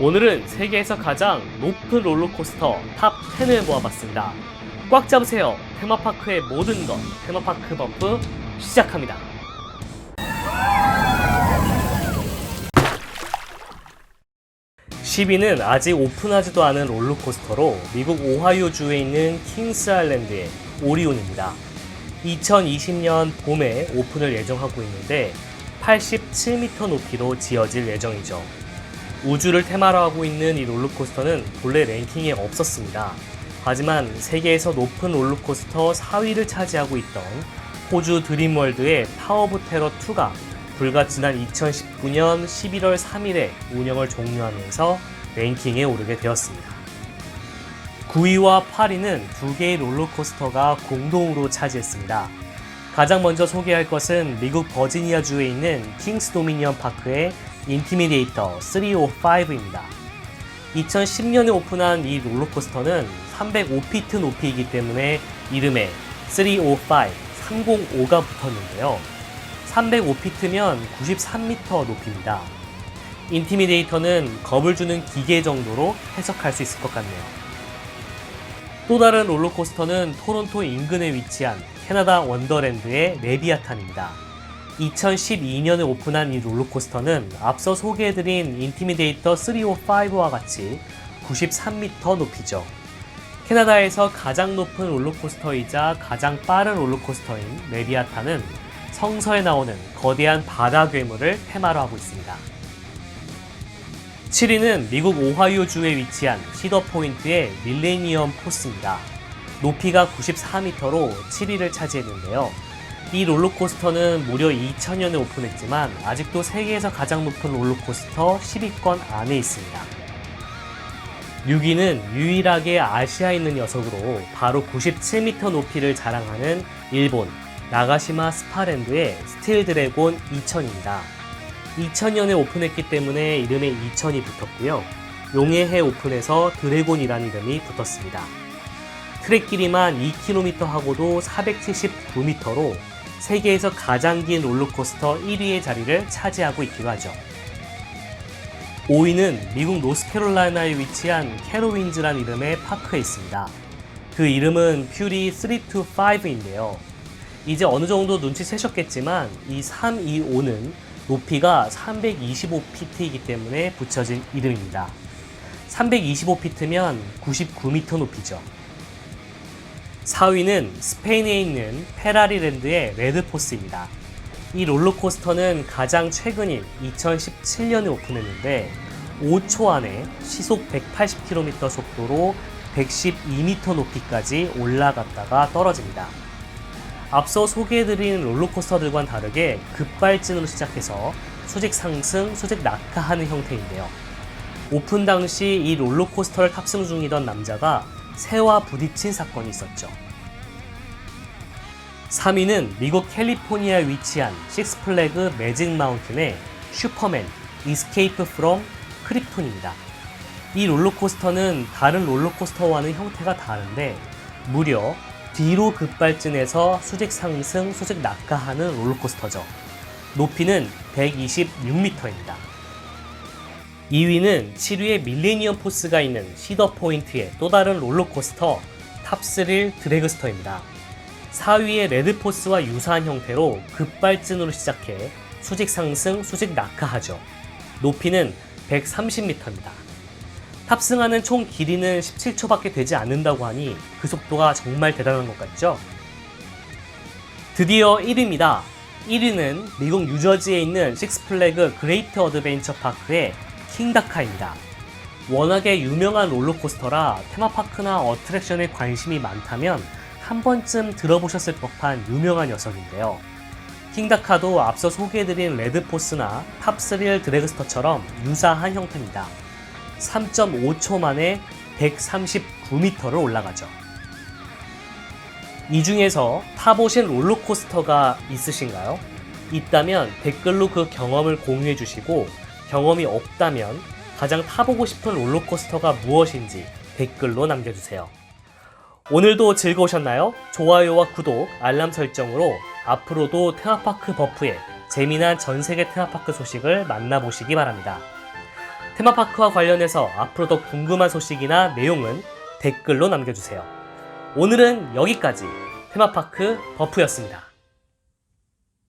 오늘은 세계에서 가장 높은 롤러코스터 탑 10을 모아봤습니다. 꽉 잡으세요. 테마파크의 모든 것, 테마파크 버프 시작합니다. (10위는) 아직 오픈하지도 않은 롤러코스터로 미국 오하이오주에 있는 킹스 아일랜드의 오리온입니다. 2020년 봄에 오픈을 예정하고 있는데 87m 높이로 지어질 예정이죠. 우주를 테마로 하고 있는 이 롤러코스터는 본래 랭킹에 없었습니다. 하지만 세계에서 높은 롤러코스터 4위를 차지하고 있던 호주 드림월드의 파워 오브 테러 2가 불과 지난 2019년 11월 3일에 운영을 종료하면서 랭킹에 오르게 되었습니다. 9위와 8위는 두 개의 롤러코스터가 공동으로 차지했습니다. 가장 먼저 소개할 것은 미국 버지니아주에 있는 킹스 도미니언 파크의 인티미데이터 305입니다. 2010년에 오픈한 이 롤러코스터는 305피트 높이이기 때문에 이름에 305, 305가 붙었는데요. 305피트면 93m 높이입니다. 인티미데이터는 겁을 주는 기계 정도로 해석할 수 있을 것 같네요. 또 다른 롤러코스터는 토론토 인근에 위치한 캐나다 원더랜드의 레비아탄입니다. 2012년에 오픈한 이 롤러코스터는 앞서 소개해드린 인티미데이터 305와 같이 93m 높이죠. 캐나다에서 가장 높은 롤러코스터이자 가장 빠른 롤러코스터인 레비아탄은 성서에 나오는 거대한 바다 괴물을 테마로 하고 있습니다. 7위는 미국 오하이오주에 위치한 시더 포인트의 밀레니엄 포스입니다. 높이가 94m로 7위를 차지했는데요. 이 롤러코스터는 무려 2000년에 오픈했지만 아직도 세계에서 가장 높은 롤러코스터 10위권 안에 있습니다. 6위는 유일하게 아시아에 있는 녀석으로 바로 97m 높이를 자랑하는 일본 나가시마 스파랜드의 스틸 드래곤 2000입니다. 2000년에 오픈했기 때문에 이름에 2000이 붙었고요. 용해해 오픈해서 드래곤이라는 이름이 붙었습니다. 트랙 길이만 2km 하고도 479m로 세계에서 가장 긴 롤러코스터 1위의 자리를 차지하고 있기도 하죠. 5위는 미국 노스캐롤라이나에 위치한 캐로윈즈란 이름의 파크에 있습니다. 그 이름은 퓨리 325인데요. 이제 어느 정도 눈치채셨겠지만 이 325는 높이가 325피트이기 때문에 붙여진 이름입니다. 325피트면 99m 높이죠. 4위는 스페인에 있는 페라리랜드의 레드포스입니다. 이 롤러코스터는 가장 최근인 2017년에 오픈했는데 5초 안에 시속 180km 속도로 112m 높이까지 올라갔다가 떨어집니다. 앞서 소개해드린 롤러코스터들과는 다르게 급발진으로 시작해서 수직 상승, 수직 낙하하는 형태인데요. 오픈 당시 이 롤러코스터를 탑승 중이던 남자가 새와 부딪힌 사건이 있었죠. 3위는 미국 캘리포니아에 위치한 식스플래그 매직 마운틴의 슈퍼맨 이스케이프 프롬 크립톤입니다. 이 롤러코스터는 다른 롤러코스터와는 형태가 다른데 무려 뒤로 급발진해서 수직 상승, 수직 낙하하는 롤러코스터죠. 높이는 126m입니다. 2위는 7위의 밀레니엄 포스가 있는 시더 포인트의 또 다른 롤러코스터 탑스릴 드래그스터입니다. 4위의 레드포스와 유사한 형태로 급발진으로 시작해 수직 상승, 수직 낙하하죠. 높이는 130m입니다. 탑승하는 총 길이는 17초밖에 되지 않는다고 하니 그 속도가 정말 대단한 것 같죠? 드디어 1위입니다. 1위는 미국 뉴저지에 있는 식스플래그 그레이트 어드벤처 파크의 킹다카입니다. 워낙에 유명한 롤러코스터라 테마파크나 어트랙션에 관심이 많다면 한 번쯤 들어보셨을 법한 유명한 녀석인데요. 킹다카도 앞서 소개해드린 레드포스나 탑스릴 드래그스터처럼 유사한 형태입니다. 3.5초 만에 139m를 올라가죠. 이 중에서 타보신 롤러코스터가 있으신가요? 있다면 댓글로 그 경험을 공유해 주시고 경험이 없다면 가장 타보고 싶은 롤러코스터가 무엇인지 댓글로 남겨주세요. 오늘도 즐거우셨나요? 좋아요와 구독, 알람 설정으로 앞으로도 테마파크 버프의 재미난 전 세계 테마파크 소식을 만나보시기 바랍니다. 테마파크와 관련해서 앞으로 더 궁금한 소식이나 내용은 댓글로 남겨주세요. 오늘은 여기까지 테마파크 버프였습니다.